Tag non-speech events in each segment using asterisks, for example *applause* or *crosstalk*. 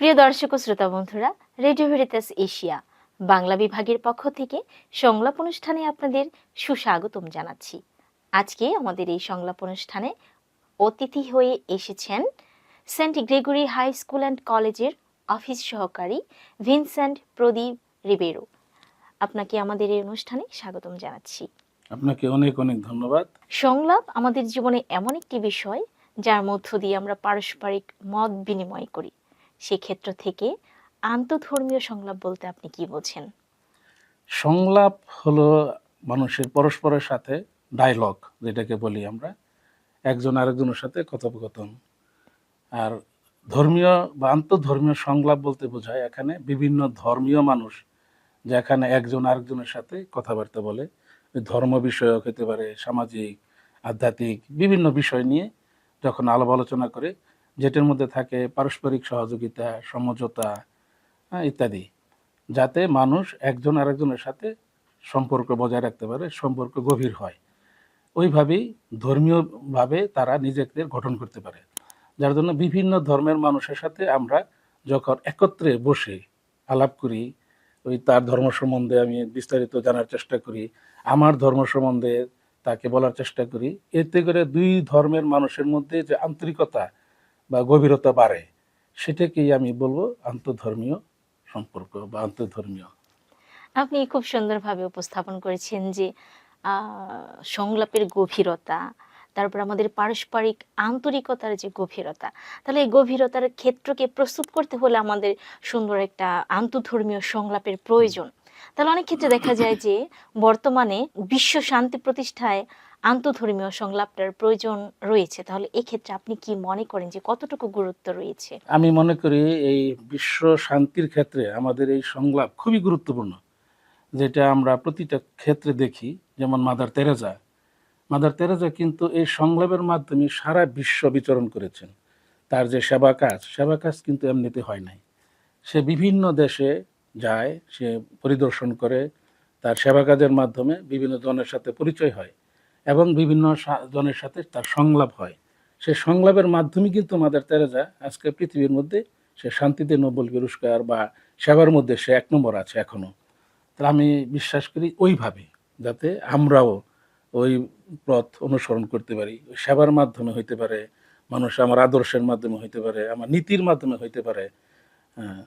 প্রিয় দর্শক ও শ্রোতা বন্ধুরা রেডিও ভেরিতাস এশিয়া বাংলা বিভাগের পক্ষ থেকে সংলাপ অনুষ্ঠানে আপনাদের সুস্বাগতম জানাচ্ছি। আজকে আমাদের এই সংলাপ অনুষ্ঠানে অতিথি হয়ে এসেছেন Saint Gregory high school and কলেজের অফিস সহকারী ভিনসেন্ট প্রদীপ রিবেরো। আপনাকে আমাদের এই অনুষ্ঠানে স্বাগতম জানাচ্ছি। আপনাকে অনেক অনেক ধন্যবাদ। সংলাপ আমাদের জীবনে এমন একটি বিষয় যার মধ্য দিয়ে আমরা পারস্পরিক মত বিনিময় করি। সেক্ষেত্র থেকে আন্তধর্মীয় সংলাপ বলতে আপনি কি বোঝেন? সংলাপ হলো মানুষের পরস্পরের সাথে ডায়লগ যেটাকে বলি আমরা। একজন আরেকজনের সাথে কথোপকথন। আর ধর্মীয় বা আন্তধর্মীয় সংলাপ বলতে বোঝায় এখানে বিভিন্ন ধর্মীয় মানুষ, যেখানে একজন আরেকজনের সাথে কথাবার্তা বলে। ধর্ম বিষয়ক হতে পারে, সামাজিক, আধ্যাত্মিক, বিভিন্ন বিষয় নিয়ে যখন আলাপ আলোচনা করে যেটার মধ্যে থাকে পারস্পরিক সহযোগিতা, সমঝোতা ইত্যাদি, যাতে মানুষ একজন আরেকজনের সাথে সম্পর্ক বজায় রাখতে পারে, সম্পর্ক গভীর হয়। ওইভাবেই ধর্মীয়ভাবে তারা নিজেদের গঠন করতে পারে। যার জন্য বিভিন্ন ধর্মের মানুষের সাথে আমরা যখন একত্রে বসে আলাপ করি, ওই তার ধর্ম সম্বন্ধে আমি বিস্তারিত জানার চেষ্টা করি, আমার ধর্ম সম্বন্ধে তাকে বলার চেষ্টা করি, এতে করে দুই ধর্মের মানুষের মধ্যে যে আন্তরিকতা বা গভীরতা বাড়ে, সেটাকেই আমি বলব আন্তধর্মীয় সম্পর্ক বা আন্তধর্মীয়। আপনি খুব সুন্দরভাবে উপস্থাপন করেছেন যে সংলাপের গভীরতা, তারপর আমাদের পারস্পরিক আন্তরিকতার যে গভীরতা, তাহলে এই গভীরতার ক্ষেত্রকে প্রস্তুত করতে হলে আমাদের সুন্দর একটা আন্তধর্মীয় সংলাপের প্রয়োজন। তাহলে অনেক ক্ষেত্রে দেখা যায় যে, বর্তমানে বিশ্ব শান্তি প্রতিষ্ঠায় আন্তধর্মীয় সংলাপটার প্রয়োজন রয়েছে, তাহলে এক্ষেত্রে আপনি কি মনে করেন যে কতটুকু গুরুত্ব রয়েছে? আমি মনে করি এই বিশ্ব শান্তির ক্ষেত্রে আমাদের এই সংলাপ খুবই গুরুত্বপূর্ণ, যেটা আমরা প্রতিটা ক্ষেত্রে দেখি, যেমন মাদার তেরেজা। মাদার তেরেজা কিন্তু এই সংলাপের মাধ্যমে সারা বিশ্ব বিচরণ করেছেন। তার যে সেবা কাজ সেবা কাজ কিন্তু এমনিতে হয় নাই। সে বিভিন্ন দেশে যায়, সে পরিদর্শন করে, তার সেবা কাজের মাধ্যমে বিভিন্ন জনের সাথে পরিচয় হয়। এবং বিভিন্ন জনের সাথে তার সংলাপ হয়। সে সংলাপের মাধ্যমে কিন্তু মাদার তেরেজা আজকে পৃথিবীর মধ্যে সে শান্তিতে নোবেল পুরস্কার বা সেবার মধ্যে সে এক নম্বর আছে এখনও তাহলে আমি বিশ্বাস করি ওইভাবে যাতে আমরাও ওই পথ অনুসরণ করতে পারি। সেবার মাধ্যমে হইতে পারে মানুষ আমার আদর্শের মাধ্যমে হইতে পারে আমার নীতির মাধ্যমে হইতে পারে হ্যাঁ,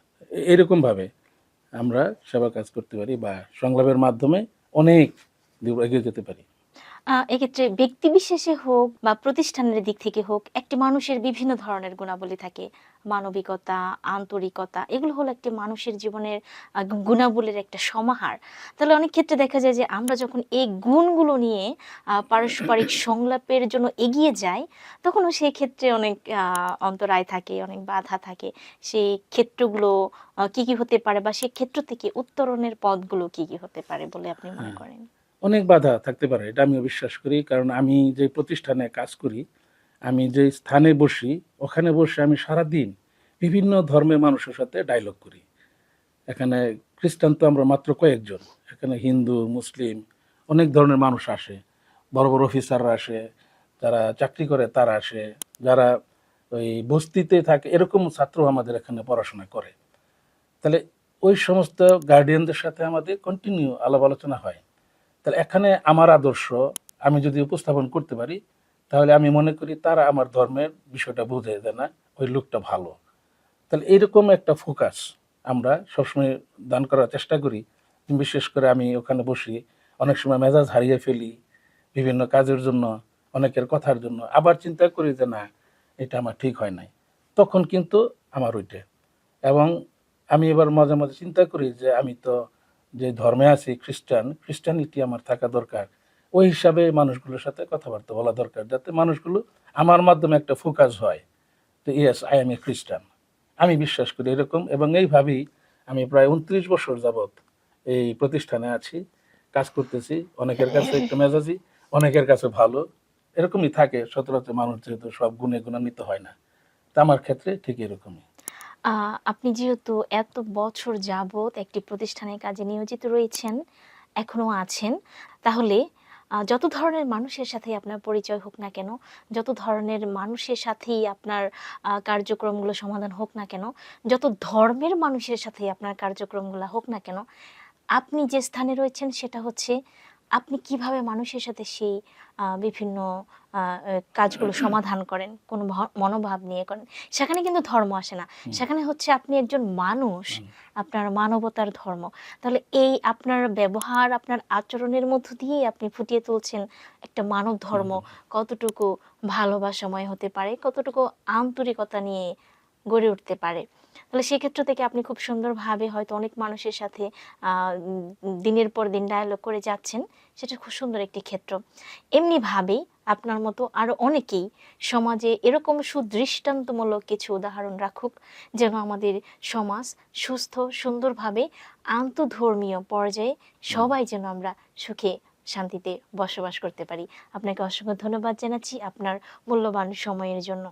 এরকমভাবে আমরা সেবা কাজ করতে পারি বা সংলাপের মাধ্যমে অনেক এগিয়ে যেতে পারি। এক্ষেত্রে ব্যক্তি বিশেষে হোক বা প্রতিষ্ঠানের দিক থেকে হোক একটি মানুষের বিভিন্ন ধরনের গুণাবলী থাকে। মানবিকতা আন্তরিকতা এগুলো হলো একটি মানুষের জীবনের গুণাবলীর একটা সমাহার। তাহলে অনেক ক্ষেত্রে দেখা যায় যে আমরা যখন এই গুণগুলো নিয়ে আহ, পারস্পরিক সংলাপের জন্য এগিয়ে যাই তখনও সেই ক্ষেত্রে অনেক আহ, অন্তরায় থাকে অনেক বাধা থাকে। সেই ক্ষেত্রগুলো কি কি হতে পারে বা সেই ক্ষেত্র থেকে উত্তরণের পথগুলো কি কি হতে পারে বলে আপনি মনে হ্যাঁ। করেন? অনেক বাধা থাকতে পারে, এটা আমিও বিশ্বাস করি। কারণ আমি যে প্রতিষ্ঠানে কাজ করি, আমি যে স্থানে বসি, ওখানে বসে আমি সারা দিন বিভিন্ন ধর্মের মানুষের সাথে ডায়লগ করি। এখানে খ্রিস্টান তো আমরা মাত্র কয়েকজন, এখানে হিন্দু, মুসলিম, অনেক ধরনের মানুষ আসে। বড় বড় অফিসাররা আসে, যারা চাকরি করে তারা আসে, যারা ওই বস্তিতে থাকে, এরকম ছাত্র আমাদের এখানে পড়াশোনা করে। তাহলে ওই সমস্ত গার্ডিয়ানদের সাথে আমাদের কন্টিনিউ আলাপ আলোচনা হয়। তাহলে এখানে আমার আদর্শ আমি যদি উপস্থাপন করতে পারি, তাহলে আমি মনে করি তারা আমার ধর্মের বিষয়টা বুঝে দেয় না, ওই লোকটা ভালো। তাহলে এইরকম একটা ফোকাস আমরা সবসময় দান করার চেষ্টা করি। বিশেষ করে আমি ওখানে বসি, অনেক সময় মেজাজ হারিয়ে ফেলি বিভিন্ন কাজের জন্য, অনেকের কথার জন্য। আবার চিন্তা করি যে না, এটা আমার ঠিক হয় নাই। তখন কিন্তু আমার ওইটা। এবং আমি এবার মাঝে মাঝে চিন্তা করি যে আমি তো যে ধর্মে আছি, খ্রিস্টান, খ্রিস্টানিটি আমার থাকা দরকার। ওই হিসাবে মানুষগুলোর সাথে কথাবার্তা বলা দরকার, যাতে মানুষগুলো আমার মাধ্যমে একটা ফোকাস হয় তো ইয়েস, আই এম এ খ্রিস্টান। আমি বিশ্বাস করি এরকম। এবং এইভাবেই আমি প্রায় উনত্রিশ বছর যাবৎ এই প্রতিষ্ঠানে আছি, কাজ করতেছি। অনেকের কাছে একটু মেজাজি, অনেকের কাছে ভালো। এরকমই থাকে, সচরাচর মানুষ যেহেতু সব গুণে গুণান্বিত হয় না। তা আমার ক্ষেত্রে ঠিক এরকমই। আপনি যেহেতু এত বছর যাবত একটি প্রতিষ্ঠানের কাজে নিয়োজিত রয়েছেন, এখনও আছেন, তাহলে যত ধরনের মানুষের সাথেই আপনার পরিচয় হোক না কেন, যত ধরনের মানুষের সাথেই আপনার কার্যক্রমগুলো সমাধান হোক না কেন, যত ধর্মের মানুষের সাথেই আপনার কার্যক্রমগুলো হোক না কেন, আপনি যে স্থানে রয়েছেন সেটা হচ্ছে আপনি কীভাবে মানুষের সাথে সেই বিভিন্ন কাজগুলো *clears throat* সমাধান করেন? কোন মনোভাব নিয়ে করেন? সেখানে কিন্তু ধর্ম আসে না। সেখানে হচ্ছে আপনি একজন মানুষ আপনার মানবতার ধর্ম। তাহলে এই আপনার ব্যবহার আপনার আচরণের মধ্য দিয়েই আপনি ফুটিয়ে তুলছেন একটা মানব ধর্ম। কতটুকু ভালোবাসাময় হতে পারে কতটুকু আন্তরিকতা নিয়ে গড়ে উঠতে পারে? তাহলে সেক্ষেত্র থেকে আপনি খুব সুন্দরভাবে হয়তো অনেক মানুষের সাথে দিনের পর দিন ডায়ালগ করে যাচ্ছেন। সেটা খুব সুন্দর একটি ক্ষেত্র। এমনিভাবেই আপনার মতো আরও অনেকেই সমাজে এরকম সুদৃষ্টান্তমূলক কিছু উদাহরণ রাখুক যেন আমাদের সমাজ সুস্থ সুন্দরভাবে আন্তধর্মীয় পর্যায়ে সবাই যেন আমরা সুখে শান্তিতে বসবাস করতে পারি। আপনাকে অসংখ্য ধন্যবাদ জানাচ্ছি আপনার মূল্যবান সময়ের জন্য।